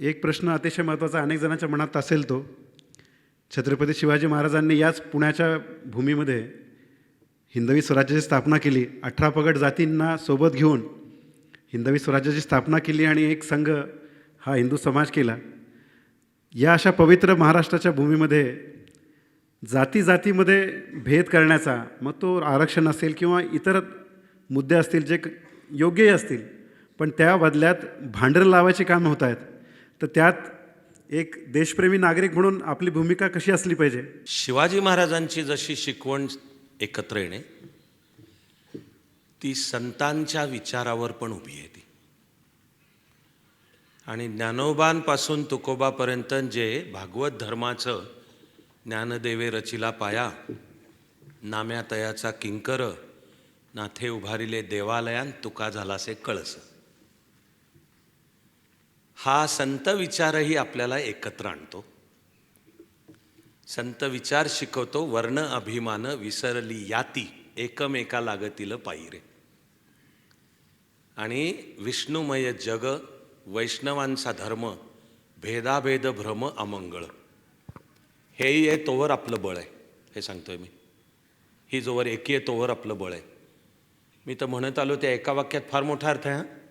एक प्रश्न अतिशय महत्त्वाचा अनेक जणांच्या मनात असेल तो. छत्रपती शिवाजी महाराजांनी याच पुण्याच्या भूमीमध्ये हिंदवी स्वराज्याची स्थापना केली. अठरा पगड जातींना सोबत घेऊन हिंदवी स्वराज्याची स्थापना केली आणि एक संघ हा हिंदू समाज केला. या अशा पवित्र महाराष्ट्राच्या भूमीमध्ये जाती जातीमध्ये भेद करण्याचा मग तो आरक्षण असेल किंवा इतर मुद्दे असतील जे योग्यही असतील पण त्या बदल्यात भांडर लावायची कामं होत आहेत. तर त्यात एक देशप्रेमी नागरिक म्हणून आपली भूमिका कशी असली पाहिजे? शिवाजी महाराजांची जशी शिकवण एकत्र येणे ती संतांच्या विचारावर पण उभी आहे ती. आणि ज्ञानोबांपासून तुकोबापर्यंत जे भागवत धर्माचं ज्ञानदेवे रचिला पाया नाम्या तयाचा किंकर नाथे उभारिले देवालयान तुका झालासे कळस. हा संत विचारही आपल्याला एकत्र आणतो. संत विचार शिकवतो वर्ण अभिमान विसरली याती एकमेका लागतील पायरे. आणि विष्णुमय जग वैष्णवांचा धर्म भेदाभेद भ्रम अमंगळ. हेही आहे तोवर आपलं बळ आहे हे सांगतोय मी. ही जोवर एकी आहे तोवर आपलं बळ आहे. मी तर म्हणत आलो त्या एका वाक्यात फार मोठा अर्थ आहे हां.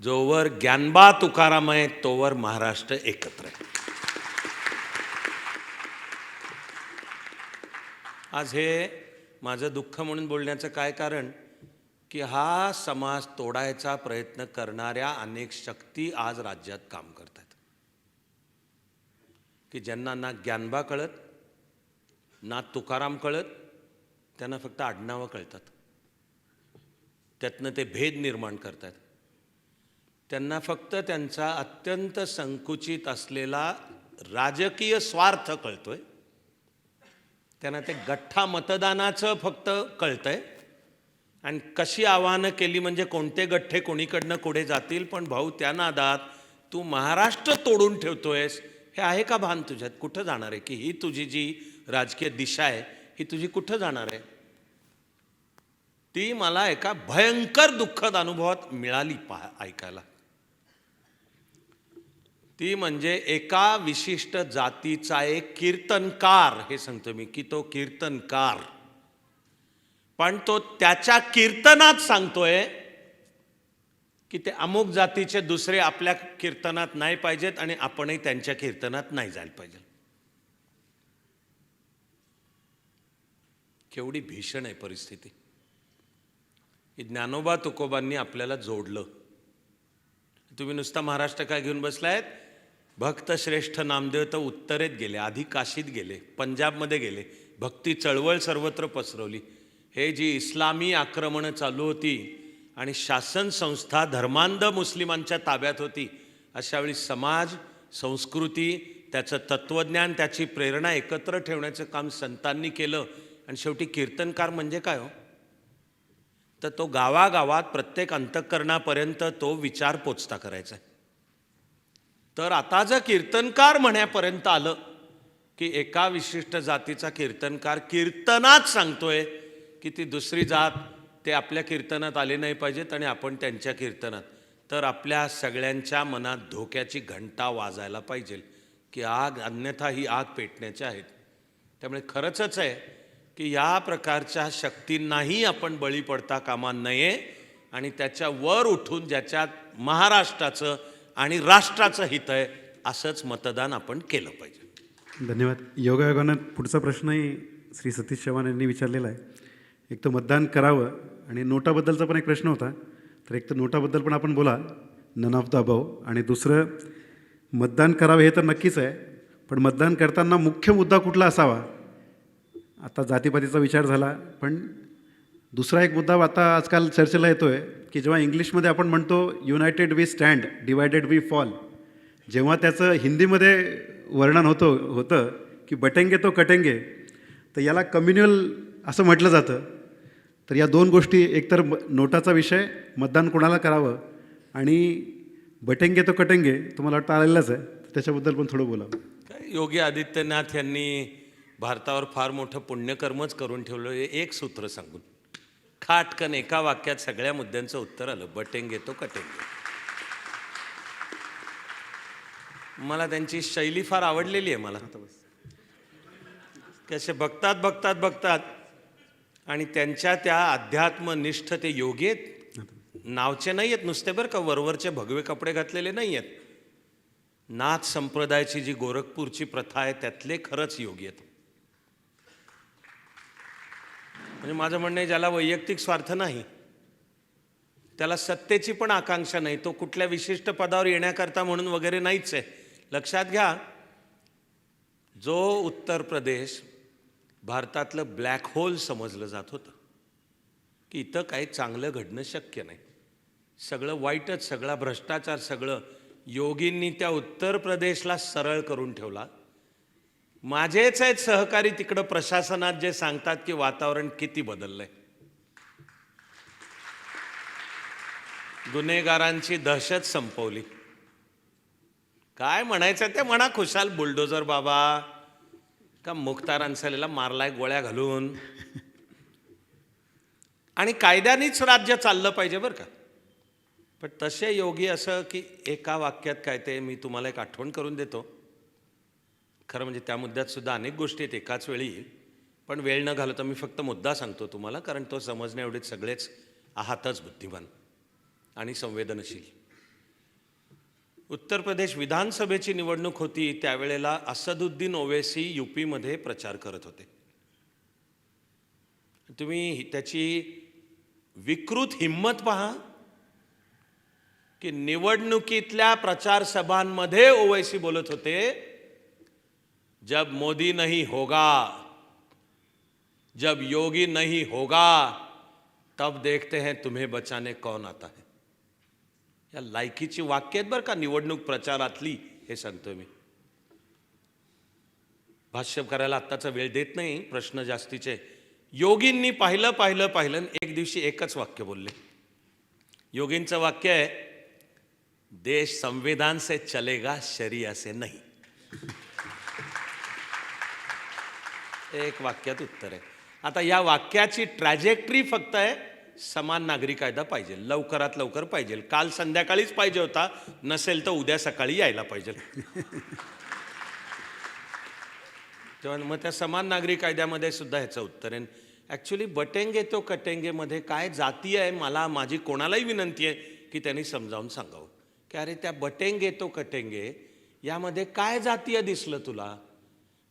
जोवर ज्ञानबा तुकाराम आहे तोवर महाराष्ट्र एकत्र आहे. आज हे माझं दुःख म्हणून बोलण्याचं काय कारण? की हा समाज तोडायचा प्रयत्न करणाऱ्या अनेक शक्ती आज राज्यात काम करत आहेत की ज्यांना ना ज्ञानबा कळत ना तुकाराम कळत त्यांना फक्त आडनावं कळतात. त्यातनं ते भेद निर्माण करतात त्यांना फक्त त्यांचा अत्यंत संकुचित असलेला राजकीय स्वार्थ कळतोय. त्यांना ते गठ्ठा मतदानाचं फक्त कळतंय. आणि कशी आव्हानं केली म्हणजे कोणते गठ्ठे कोणीकडनं कुठे जातील पण भाऊ त्या नादात तू महाराष्ट्र तोडून ठेवतोयस. हे आहे का भान तुझ्यात? कुठं जाणार आहे? की ही तुझी जी राजकीय दिशा आहे ही तुझी कुठं जाणार आहे? ती मला एका भयंकर दुःखद अनुभवात मिळाली पहा ऐकायला. ती म्हणजे एका विशिष्ट जातीचा एक कीर्तनकार हे सांगतो मी की तो कीर्तनकार. पण तो त्याच्या कीर्तनात सांगतोय की ते अमुक जातीचे दुसरे आपल्या कीर्तनात नाही पाहिजेत आणि आपणही त्यांच्या कीर्तनात नाही जायला पाहिजे. केवढी भीषण आहे परिस्थिती. ही ज्ञानोबा तुकोबांनी आपल्याला जोडलं. तुम्ही नुसता महाराष्ट्र काय घेऊन बसलायत? भक्त श्रेष्ठ नामदेव तर उत्तरेत गेले आधी काशीत गेले पंजाबमध्ये गेले. भक्ती चळवळ सर्वत्र पसरवली. हे जी इस्लामी आक्रमणं चालू होती आणि शासन संस्था धर्मांध मुस्लिमांच्या ताब्यात होती अशावेळी समाज संस्कृती त्याचं तत्त्वज्ञान त्याची प्रेरणा एकत्र ठेवण्याचं काम संतांनी केलं. आणि शेवटी कीर्तनकार म्हणजे काय हो? तर तो गावागावात प्रत्येक अंतःकरणापर्यंत तो विचार पोचता करायचा. आहे तर आता जर कीर्तनकार म्हणण्यापर्यंत आलं की एका विशिष्ट जातीचा कीर्तनकार कीर्तनात सांगतोय की ती दुसरी जात ते आपल्या कीर्तनात आले नाही पाहिजेत आणि आपण त्यांच्या कीर्तनात. तर आपल्या सगळ्यांच्या मनात धोक्याची घंटा वाजायला पाहिजे की आग अन्यथा ही आग पेटण्याच्या आहेत त्यामुळे खरंचच आहे की या प्रकारच्या शक्तींनाही आपण बळी पडता कामा नये आणि त्याच्या वर उठून ज्याच्यात महाराष्ट्राचं आणि राष्ट्राचं हित आहे असंच मतदान आपण केलं पाहिजे. धन्यवाद. योगायोगानं पुढचा प्रश्नही श्री सतीश चव्हाण यांनी विचारलेला आहे. एक तर मतदान करावं आणि नोटाबद्दलचा पण एक प्रश्न होता. तर एक तर नोटाबद्दल पण आपण बोला. नन ऑफ द अभाव आणि दुसरं मतदान करावं हे तर नक्कीच आहे पण मतदान करताना मुख्य मुद्दा कुठला असावा? आता जातीपातीचा विचार झाला पण दुसरा एक मुद्दा आता आजकाल चर्चेला येतो आहे की जेव्हा इंग्लिशमध्ये आपण म्हणतो united we stand divided we fall जेव्हा त्याचं हिंदीमध्ये वर्णन होतं होतं की बटेंगे तो कटेंगे तर याला कम्युन्युअल असं म्हटलं जातं. तर या दोन गोष्टी एकतर म- नोटाचा विषय मतदान कोणाला करावं आणि बटेंगे तो कटेंगे तुम्हाला वाटतं आलेलाच आहे. त्याच्याबद्दल पण थोडं बोला. काय योगी आदित्यनाथ यांनी भारतावर फार मोठं पुण्यकर्मच करून ठेवलं. हे एक सूत्र सांगून. खाटकन एका वाक्यात सगळ्या मुद्द्यांचं उत्तर आलं. बटेंगे तो कटेंगे. मला त्यांची शैली फार आवडलेली आहे मला. कसे बघतात बघतात बघतात. आणि त्यांच्या त्या अध्यात्मनिष्ठ ते योगी आहेत नावचे नाही आहेत नुसते बरं का वरवरचे भगवे कपडे घातलेले नाही आहेत नाथ संप्रदायाची जी गोरखपूरची प्रथा आहे त्यातले खरंच योगी आहेत. म्हणजे माझं म्हणणं आहे ज्याला वैयक्तिक स्वार्थ नाही त्याला सत्तेची पण आकांक्षा नाही तो कुठल्या विशिष्ट पदावर येण्याकरता म्हणून वगैरे नाहीच आहे. लक्षात घ्या जो उत्तर प्रदेश भारतातलं ब्लॅक होल समजलं जात होतं की इथं काही चांगलं घडणं शक्य नाही. सगळं वाईटच सगळा भ्रष्टाचार सगळं योगींनी त्या उत्तर प्रदेशला सरळ करून ठेवला माझेच आहेत सहकारी तिकडं प्रशासनात जे सांगतात की वातावरण किती बदललंय. गुन्हेगारांची दहशत संपवली. काय म्हणायचं ते म्हणा खुशाल बुलडोजर बाबा. का मुख्तार अन्सलेला मारलाय गोळ्या घालून. आणि कायद्यानेच राज्य चाललं पाहिजे बरं का. पण तसे योगी असं की एका वाक्यात काय ते मी तुम्हाला एक आठवण करून देतो. खरं म्हणजे त्या मुद्द्यात सुद्धा अनेक गोष्टी आहेत एकाच वेळी पण वेळ न घालवता मी फक्त मुद्दा सांगतो तुम्हाला कारण तो समजण्या एवढेच सगळेच आहातच बुद्धिमान आणि संवेदनशील. उत्तर प्रदेश विधानसभेची निवडणूक होती त्यावेळेला असदुद्दीन ओवेसी यूपीमध्ये प्रचार करत होते. तुम्ही त्याची विकृत हिंमत पहा की निवडणुकीतल्या प्रचार सभांमध्ये ओवैसी बोलत होते जब मोदी नहीं होगा जब योगी नहीं होगा तब देखते हैं तुम्हें बचाने कौन आता है। या लायकीची वाक्य आहेत बरं का निवडणूक प्रचारातली हे सांगतोय मी। भाष्य करायला आत्ताचा वेळ देत नाही प्रश्न जास्तीचे. योगींनी पाहिलं पाहिलं पाहिलं एक दिवशी एकच वाक्य बोलले. योगींचं वाक्य आहे देश संविधान से चलेगा शरिया से नाही. एक वाक्यात उत्तर आहे. आता या वाक्याची ट्रॅजेक्टरी फक्त आहे समान नागरी कायदा पाहिजे. लवकरात लवकर पाहिजे. काल संध्याकाळीच पाहिजे होता नसेल तर उद्या सकाळी यायला पाहिजे. तेव्हा मग त्या समान नागरी कायद्यामध्ये सुद्धा ह्याचं उत्तर आहे. ॲक्च्युली बटेंगे तो कटेंगेमध्ये काय जाती आहे मला माझी कोणालाही विनंती आहे की त्यांनी समजावून सांगावं. की अरे त्या बटेंगे तो कटेंगे यामध्ये काय जातीय दिसलं तुला?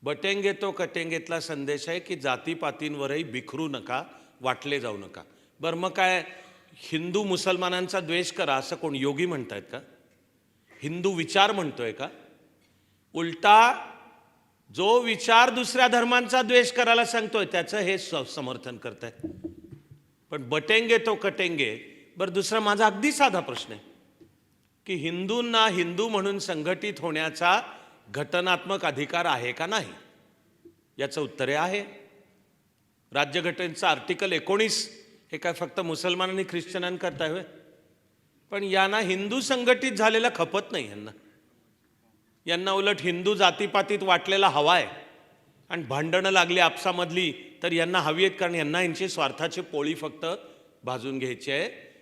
बटेंगे तो कटेंगेतला संदेश आहे की जातीपातींवरही बिखरू नका वाटले जाऊ नका. बरं मग काय हिंदू मुसलमानांचा द्वेष करा असं कोण योगी म्हणतायत का? हिंदू विचार म्हणतोय का? उलटा जो विचार दुसऱ्या धर्मांचा द्वेष करायला सांगतोय त्याचं हे स- समर्थन करत आहे पण बटेंगे तो कटेंगे बरं दुसरा माझा अगदी साधा प्रश्न आहे. की हिंदूंना हिंदू म्हणून संघटित होण्याचा घटनात्मक अधिकार आहे का नाही? याचं उत्तर आहे. राज्यघटनेचं आर्टिकल एकोणीस हे काय फक्त मुसलमान आणि ख्रिश्चनांकरता हवे पण यांना हिंदू संघटित झालेला खपत नाही यांना. यांना उलट हिंदू जातीपातीत वाटलेला हवा आहे. आणि भांडणं लागली आपसामधली तर यांना हवी आहेत कारण यांना यांची स्वार्थाची पोळी फक्त भाजून घ्यायची आहे.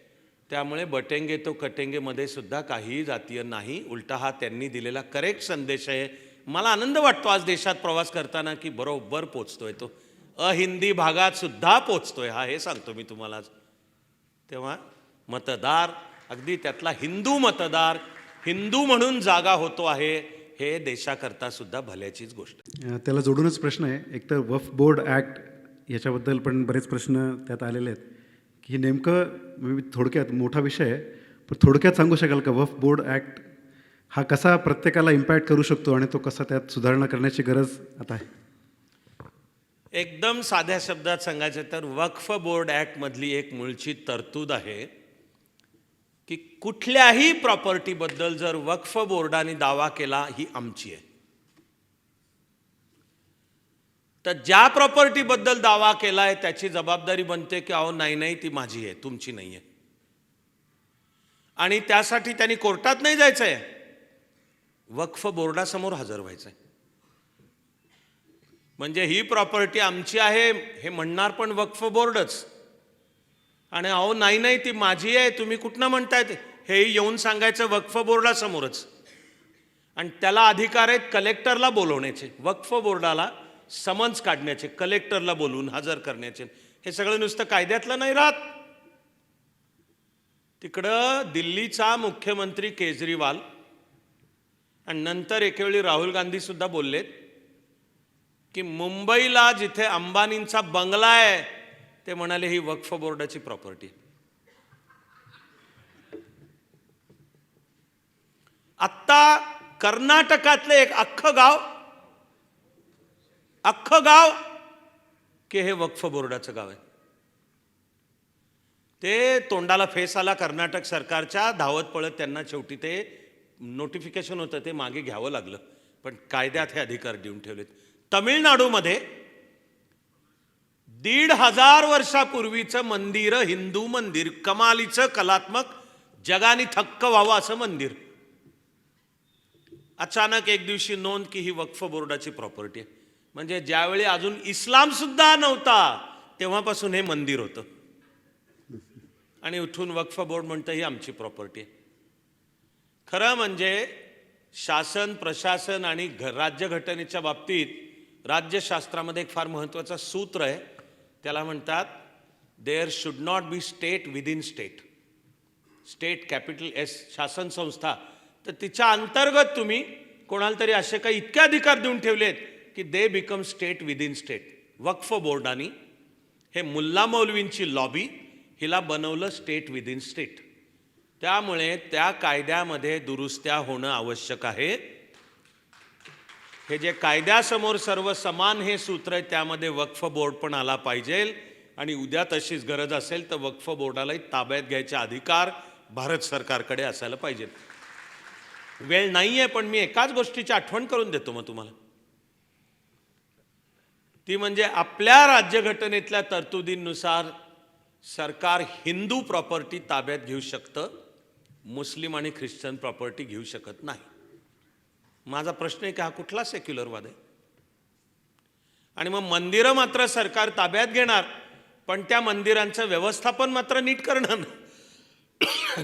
त्यामुळे बटेंगे तो कटेंगेमध्ये सुद्धा काहीही जातीय नाही. उलटा हा त्यांनी दिलेला करेक्ट संदेश आहे. मला आनंद वाटतो आज देशात प्रवास करताना की बरोबर पोचतोय तो. अहिंदी भागात सुद्धा पोचतोय हा हे सांगतो मी तुम्हाला आज. तेव्हा मतदार अगदी त्यातला हिंदू मतदार हिंदू म्हणून जागा होतो आहे हे देशाकरता सुद्धा भल्याचीच गोष्ट. त्याला जोडूनच प्रश्न आहे. एक तर वफ बोर्ड ॲक्ट याच्याबद्दल पण बरेच प्रश्न त्यात आलेले आहेत. की नेमकं म्हणजे मी थोडक्यात मोठा विषय आहे पण थोडक्यात सांगू शकाल का? वफ बोर्ड ॲक्ट हा कसा प्रत्येकाला इम्पॅक्ट करू शकतो आणि तो कसा त्यात सुधारणा करण्याची गरज आता आहे? एकदम साध्या शब्दात सांगायचं तर वक्फ बोर्ड ॲक्टमधली एक मूळची तरतूद आहे की कुठल्याही प्रॉपर्टीबद्दल जर वक्फ बोर्डाने दावा केला ही आमची आहे. तर ज्या प्रॉपर्टीबद्दल दावा केला आहे त्याची जबाबदारी बनते की अहो नाही नाही ती माझी आहे तुमची नाही आहे आणि त्यासाठी त्यांनी कोर्टात नाही जायचं आहे वक्फ बोर्डासमोर हजर व्हायचं आहे म्हणजे ही प्रॉपर्टी आमची आहे हे म्हणणार पण वक्फ बोर्डच. आणि अहो नाही नाही ती माझी आहे तुम्ही कुठनं म्हणतायत हे येऊन सांगायचं वक्फ बोर्डासमोरच. आणि त्याला अधिकार आहेत कलेक्टरला बोलवण्याचे. वक्फ बोर्डाला समन्स काढण्याचे कलेक्टरला बोलवून हजर करण्याचे. हे सगळं नुसतं कायद्यातलं नाही राहत. तिकडं दिल्लीचा मुख्यमंत्री केजरीवाल आणि नंतर एकेवेळी राहुल गांधी सुद्धा बोललेत की मुंबईला जिथे अंबानींचा बंगला आहे ते म्हणाले ही वक्फ बोर्डाची प्रॉपर्टी आत्ता कर्नाटकातलं एक अख्खं गाव अख्खं गाव की हे वक्फ बोर्डाचं गाव आहे. ते तोंडाला फेस आला कर्नाटक सरकारच्या धावत पळत त्यांना शेवटी ते नोटिफिकेशन होतं ते मागे घ्यावं लागलं. पण कायद्यात हे अधिकार देऊन ठेवलेत. तमिळनाडूमध्ये दीड हजार वर्षापूर्वीचं मंदिर हिंदू मंदिर कमालीचं कलात्मक जगाने थक्क व्हावं असं मंदिर. अचानक एक दिवशी नोंद की ही वक्फ बोर्डाची प्रॉपर्टी आहे. म्हणजे ज्यावेळी अजून इस्लामसुद्धा नव्हता तेव्हापासून हे मंदिर होतं. आणि उठून वक्फ बोर्ड म्हणतं ही आमची प्रॉपर्टी आहे खरं म्हणजे शासन प्रशासन आणि घ राज्यघटनेच्या बाबतीत राज्यशास्त्रामध्ये एक फार महत्त्वाचं सूत्र आहे. त्याला म्हणतात there should not be state within state state capitals शासन संस्था. तर तिच्या अंतर्गत तुम्ही कोणाला तरी असे काही इतके अधिकार देऊन ठेवलेत की they become state within state वक्फ बोर्डानी हे मुल्ला मौलवींची लॉबी हिला बनवलं स्टेट विद इन स्टेट त्यामुळे त्या कायद्यामध्ये दुरुस्त्या होणं आवश्यक आहे. हे जे कायद्यासमोर सर्व समान हे सूत्र आहे त्यामध्ये वक्फ बोर्ड पण आला पाहिजे. आणि उद्या तशीच गरज असेल तर वक्फ बोर्डालाही ताब्यात घ्यायचे अधिकार भारत सरकारकडे असायला पाहिजेत वेळ नाही आहे पण मी एकाच गोष्टीची आठवण करून देतो मग तुम्हाला. ती म्हणजे आपल्या राज्यघटनेतल्या तरतुदींनुसार सरकार हिंदू प्रॉपर्टी ताब्यात घेऊ शकतं मुस्लिम आणि ख्रिश्चन प्रॉपर्टी घेऊ शकत नाही. माझा प्रश्न आहे की हा कुठला सेक्युलरवाद आहे? आणि मग मंदिरं मात्र सरकार ताब्यात घेणार पण त्या मंदिरांचं व्यवस्थापन मात्र नीट करणार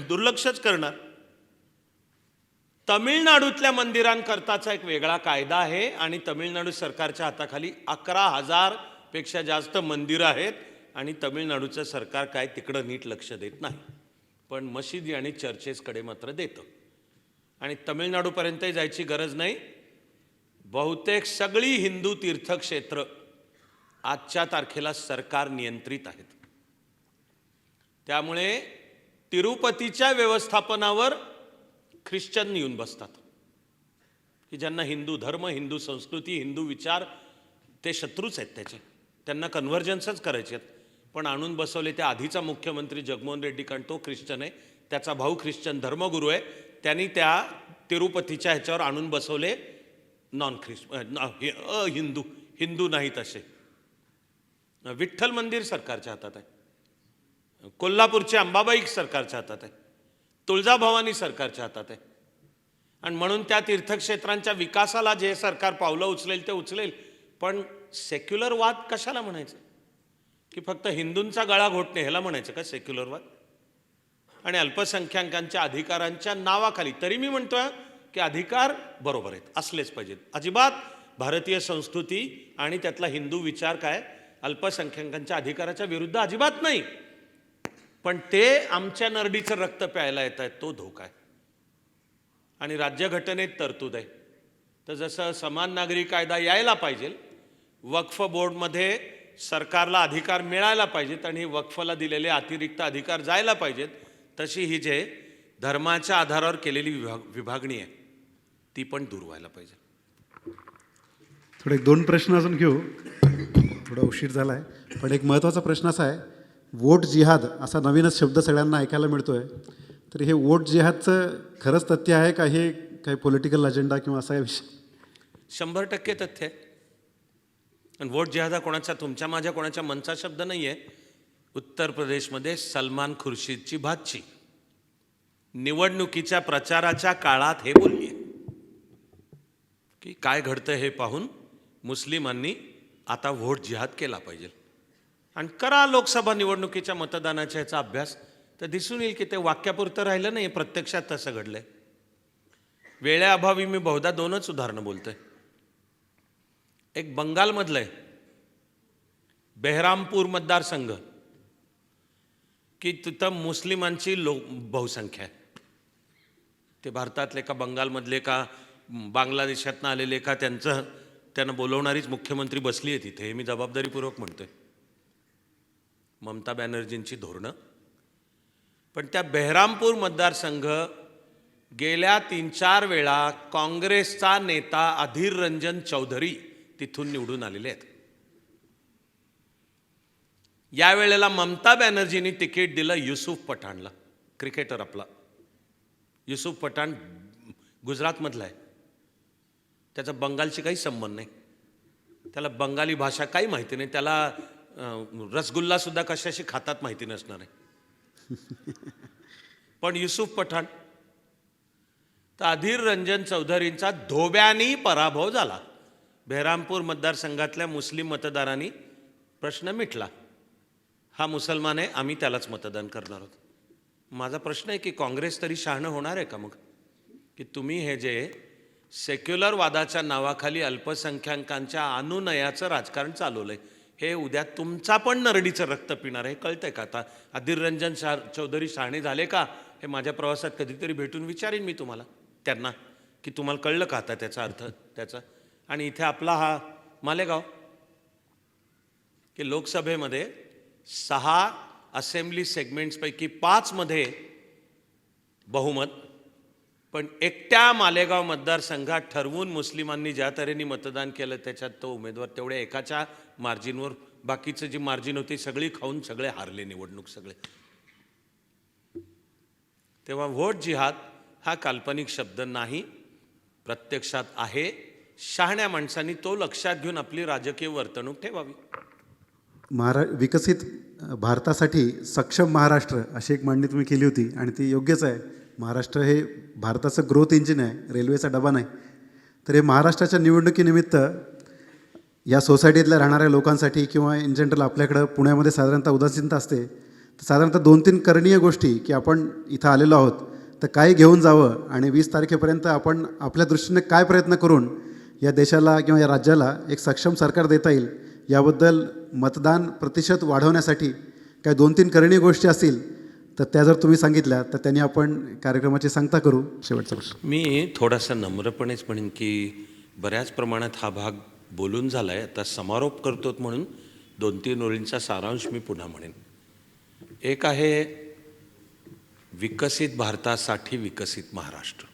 दुर्लक्षच करणार. तमिळनाडूतल्या मंदिरांकरताचा एक वेगळा कायदा आहे आणि तमिळनाडू सरकारच्या हाताखाली अकरा हजारपेक्षा जास्त मंदिरं आहेत आणि तमिळनाडूचं सरकार काय तिकडं नीट लक्ष देत नाही. पण मशिदी आणि चर्चेसकडे मात्र देतं. आणि तमिळनाडूपर्यंतही जायची गरज नाही. बहुतेक सगळी हिंदू तीर्थक्षेत्र आजच्या तारखेला सरकार नियंत्रित आहेत. त्यामुळे तिरुपतीच्या व्यवस्थापनावर ख्रिश्चन येऊन बसतात. की ज्यांना हिंदू धर्म हिंदू संस्कृती हिंदू विचार ते शत्रूच आहेत त्याचे. त्यांना कन्व्हर्जन्सच करायचे आहेत. पण आणून बसवले त्या आधीचा मुख्यमंत्री जगमोहन रेड्डी कारण तो ख्रिश्चन आहे त्याचा भाऊ ख्रिश्चन धर्मगुरू आहे त्यांनी त्या तिरुपतीच्या ह्याच्यावर आणून बसवले नॉन ख्रिश अ हिंदू हिंदू नाहीत असे. विठ्ठल मंदिर सरकारच्या हातात आहे. कोल्हापूरचे अंबाबाई सरकारच्या हातात आहे. तुळजाभवानी सरकारच्या हातात आहे. आणि म्हणून त्या तीर्थक्षेत्रांच्या विकासाला जे सरकार पावलं उचलेल ते उचलेल. पण सेक्युलर वाद कशाला म्हणायचं? की फक्त हिंदूंचा गळा घोटणे ह्याला म्हणायचं का सेक्युलर वाद? आणि अल्पसंख्याकांच्या अधिकारांच्या नावाखाली तरी मी म्हणतोय की अधिकार बरोबर आहेत असलेच पाहिजेत. अजिबात भारतीय संस्कृती आणि त्यातला हिंदू विचार काय? अल्पसंख्याकांच्या अधिकाराच्या विरुद्ध अजिबात नाही. पण ते आमच्या नरडीचं रक्त प्यायला येत आहेत तो धोका आहे. आणि राज्यघटनेत तरतूद आहे. तर जसं समान नागरी कायदा यायला पाहिजे वक्फ बोर्डमध्ये सरकारला अधिकार मिळायला पाहिजेत आणि वक्फला दिलेले अतिरिक्त अधिकार जायला पाहिजेत तशी ही जे धर्माच्या आधारावर केलेली विभाग विभागणी आहे ती पण दूर व्हायला पाहिजे. थोडे एक दोन प्रश्न अजून घेऊ. थोडा उशीर झाला आहे पण एक महत्त्वाचा प्रश्न असा आहे वोट जिहाद असा नवीनच शब्द सगळ्यांना ऐकायला मिळतो आहे तर हे वोट जिहादचं खरंच तथ्य आहे का हे काही पॉलिटिकल अजेंडा किंवा असा विषय? शंभर टक्के तथ्य आहे. आणि वोट जिहादा कोणाचा? तुमच्या माझ्या कोणाच्या मनचा शब्द नाही आहे उत्तर प्रदेशमध्ये सलमान खुर्शीदची भाची निवडणुकीच्या प्रचाराच्या काळात हे बोलली की काय घडतं हे पाहून मुस्लिमांनी आता व्होट जिहाद केला पाहिजे. आणि करा लोकसभा निवडणुकीच्या मतदानाच्या ह्याचा अभ्यास. तर दिसून येईल की ते वाक्यापुरतं राहिलं नाही प्रत्यक्षात तसं घडलंय. वेळेअभावी मी बहुधा दोनच उदाहरणं बोलतोय. एक बंगालमधलं आहे बेहरामपूर मतदारसंघ की तिथं मुस्लिमांची लो बहुसंख्या आहे. ते भारतातले का बंगालमधले का बांगलादेशातनं आलेले का त्यांचं त्यांना बोलवणारीच मुख्यमंत्री बसली आहे तिथे हे मी जबाबदारीपूर्वक म्हणतोय. ममता बॅनर्जींची धोरणं. पण त्या बेहरामपूर मतदारसंघ गेल्या तीन चार वेळा काँग्रेसचा नेता अधीर रंजन चौधरी तिथून निवडून आलेले आहेत. यावेळेला ममता बॅनर्जींनी तिकीट दिलं युसुफ पठाणला क्रिकेटर आपला. युसुफ पठाण गुजरातमधला आहे. त्याचा बंगालशी काही संबंध नाही. त्याला बंगाली भाषा काही माहिती नाही. त्याला रसगुल्लासुद्धा कशाशी खातात माहिती नसणार आहे. पण युसुफ पठाण तर अधीर रंजन चौधरींचा धोब्यानी पराभव झाला. बेहरामपूर मतदारसंघातल्या मुस्लिम मतदारांनी प्रश्न मिटला. हा मुसलमान आहे आम्ही त्यालाच मतदान करणार आहोत. माझा प्रश्न आहे की काँग्रेस तरी शहाणं होणार आहे का मग? की तुम्ही हे जे सेक्युलर वादाच्या नावाखाली अल्पसंख्याकांच्या अनुनयाचं राजकारण चालवलंय हे उद्या तुमचा पण नरडीचं रक्त पिणार आहे. कळतंय का आता? अधिररंजन शा चौधरी शहाणे झाले का? हे माझ्या प्रवासात कधीतरी भेटून विचारीन मी तुम्हाला. त्यांना. की तुम्हाला कळलं का आता त्याचा अर्थ त्याचा? आणि इथे आपला हा मालेगाव. की लोकसभेमध्ये सहा असेंब्ली सेगमेंट्सपैकी पाचमध्ये बहुमत पण एकट्या मालेगाव मतदारसंघात ठरवून मुस्लिमांनी ज्या तऱ्हेने मतदान केलं त्याच्यात तो उमेदवार तेवढ्या एकाच्या मार्जिनवर बाकीचं जी मार्जिन होती सगळी खाऊन सगळे हारले निवडणूक सगळे. तेव्हा व्होट जिहाद हा काल्पनिक शब्द नाही प्रत्यक्षात आहे. शहाण्या माणसांनी तो लक्षात घेऊन आपली राजकीय वर्तणूक ठेवावी. महारा विकसित भारतासाठी सक्षम महाराष्ट्र अशी एक मांडणी तुम्ही केली होती आणि ती योग्यच आहे. महाराष्ट्र हे भारताचं ग्रोथ इंजिन आहे रेल्वेचा डबा नाही. तर हे महाराष्ट्राच्या निवडणुकीनिमित्त या सोसायटीतल्या राहणाऱ्या लोकांसाठी किंवा इन जनरल आपल्याकडं पुण्यामध्ये साधारणतः उदासीनता असते तर साधारणतः दोन तीन करणीय गोष्टी की आपण इथं आलेलो आहोत तर काय घेऊन जावं आणि वीस तारखेपर्यंत आपण आपल्या दृष्टीने काय प्रयत्न करून या देशाला किंवा या राज्याला एक सक्षम सरकार देता येईल याबद्दल मतदान प्रतिशत वाढवण्यासाठी काय दोन तीन करणीय गोष्टी असतील तर त्या जर तुम्ही सांगितल्या तर त्यांनी आपण कार्यक्रमाची सांगता करू. शेवटचा प्रश्न. मी थोडासा नम्रपणेच म्हणेन की बऱ्याच प्रमाणात हा भाग बोलून झाला आहे आता समारोप करतो म्हणून दोन तीन ओळींचा सारांश मी पुन्हा म्हणेन. एक आहे विकसित भारतासाठी विकसित महाराष्ट्र.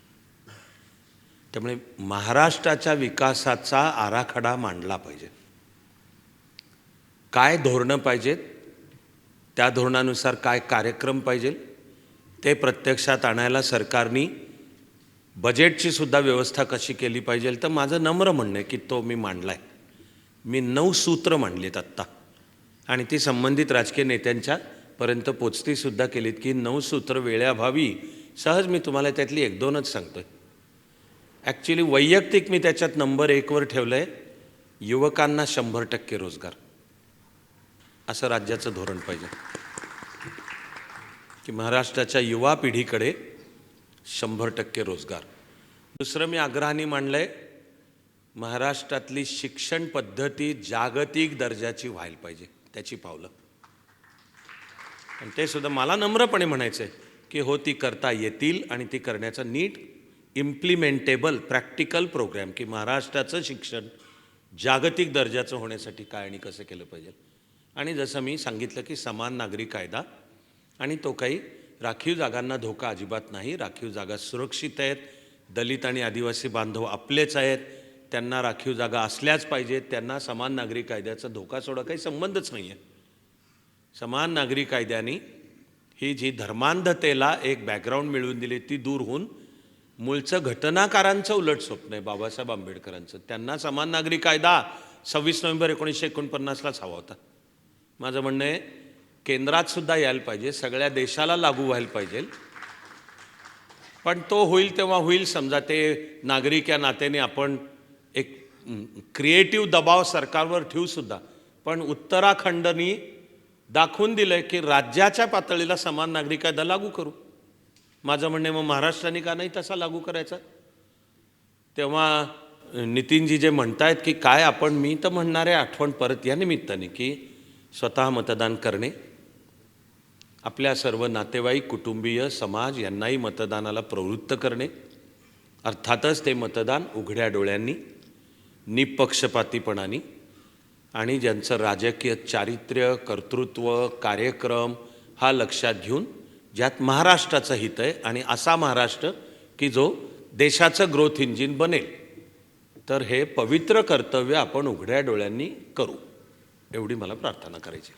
त्यामुळे महाराष्ट्राच्या विकासाचा आराखडा मांडला पाहिजे. काय धोरणं पाहिजेत? त्या धोरणानुसार काय कार्यक्रम पाहिजे? ते प्रत्यक्षात आणायला सरकारनी बजेटची सुद्धा व्यवस्था कशी केली पाहिजे? तर माझं नम्र म्हणणं आहे की तो मी मांडला आहे मी नऊ सूत्र मांडलीत आत्ता. आणि ती संबंधित राजकीय नेत्यांच्या पर्यंत केलीत की नऊ सूत्र वेळेअभावी सहज मी तुम्हाला त्यातली एक दोनच सांगतो आहे ॲक्च्युली वैयक्तिक मी त्याच्यात नंबर एकवर ठेवलं आहे युवकांना शंभर टक्के रोजगार. असं राज्याचं धोरण पाहिजे. की महाराष्ट्राच्या युवा पिढीकडे शंभर टक्के रोजगार. दुसरं मी आग्रहाने मांडलं आहे महाराष्ट्रातली शिक्षण पद्धती जागतिक दर्जाची व्हायला पाहिजे त्याची पावलं. आणि ते सुद्धा मला नम्रपणे म्हणायचं आहे की हो ती करता येतील आणि ती करण्याचा नीट इम्प्लिमेंटेबल प्रॅक्टिकल प्रोग्रॅम की महाराष्ट्राचं शिक्षण जागतिक दर्जाचं होण्यासाठी काय आणि कसं केलं पाहिजे. आणि जसं मी सांगितलं की समान नागरी कायदा आणि तो काही राखीव जागांना धोका अजिबात नाही. राखीव जागा सुरक्षित आहेत. दलित आणि आदिवासी बांधव आपलेच आहेत. त्यांना राखीव जागा असल्याच पाहिजेत. त्यांना समान नागरी कायद्याचा धोका सोडा काही संबंधच नाही आहे समान नागरी कायद्याने ही जी धर्मांधतेला एक बॅकग्राऊंड मिळवून दिली ती दूर होऊन मूळचं घटनाकारांचं उलट स्वप्न आहे. बाबासाहेब आंबेडकरांचं. त्यांना समान नागरी कायदा सव्वीस नोव्हेंबर एकोणीसशे एकोणपन्नासलाच हवा होता. माझं म्हणणं आहे केंद्रात सुद्धा यायला पाहिजे सगळ्या देशाला लागू व्हायला पाहिजे. पण तो होईल तेव्हा होईल समजा ते नागरिक या नात्याने आपण एक क्रिएटिव्ह दबाव सरकारवर ठेवूसुद्धा पण उत्तराखंडनी दाखवून दिलं की राज्याच्या पातळीला समान नागरी कायदा लागू करू. माझं म्हणणं आहे, मग महाराष्ट्राने का नाही तसा लागू करायचा? तेव्हा नितीनजी जे म्हणतायत की काय आपण मी तर म्हणणार आहे आठवण परत या निमित्ताने की स्वतः मतदान करणे. आपल्या सर्व नातेवाईक कुटुंबीय समाज यांनाही मतदानाला प्रवृत्त करणे. अर्थातच ते मतदान उघड्या डोळ्यांनी निपक्षपातीपणाने आणि ज्यांचं राजकीय चारित्र्य कर्तृत्व कार्यक्रम हा लक्षात घेऊन ज्यात महाराष्ट्राचं हित आहे आणि असा महाराष्ट्र की जो देशाचं ग्रोथ इंजिन बनेल. तर हे पवित्र कर्तव्य आपण उघड्या डोळ्यांनी करू. एवढी मला प्रार्थना करायची.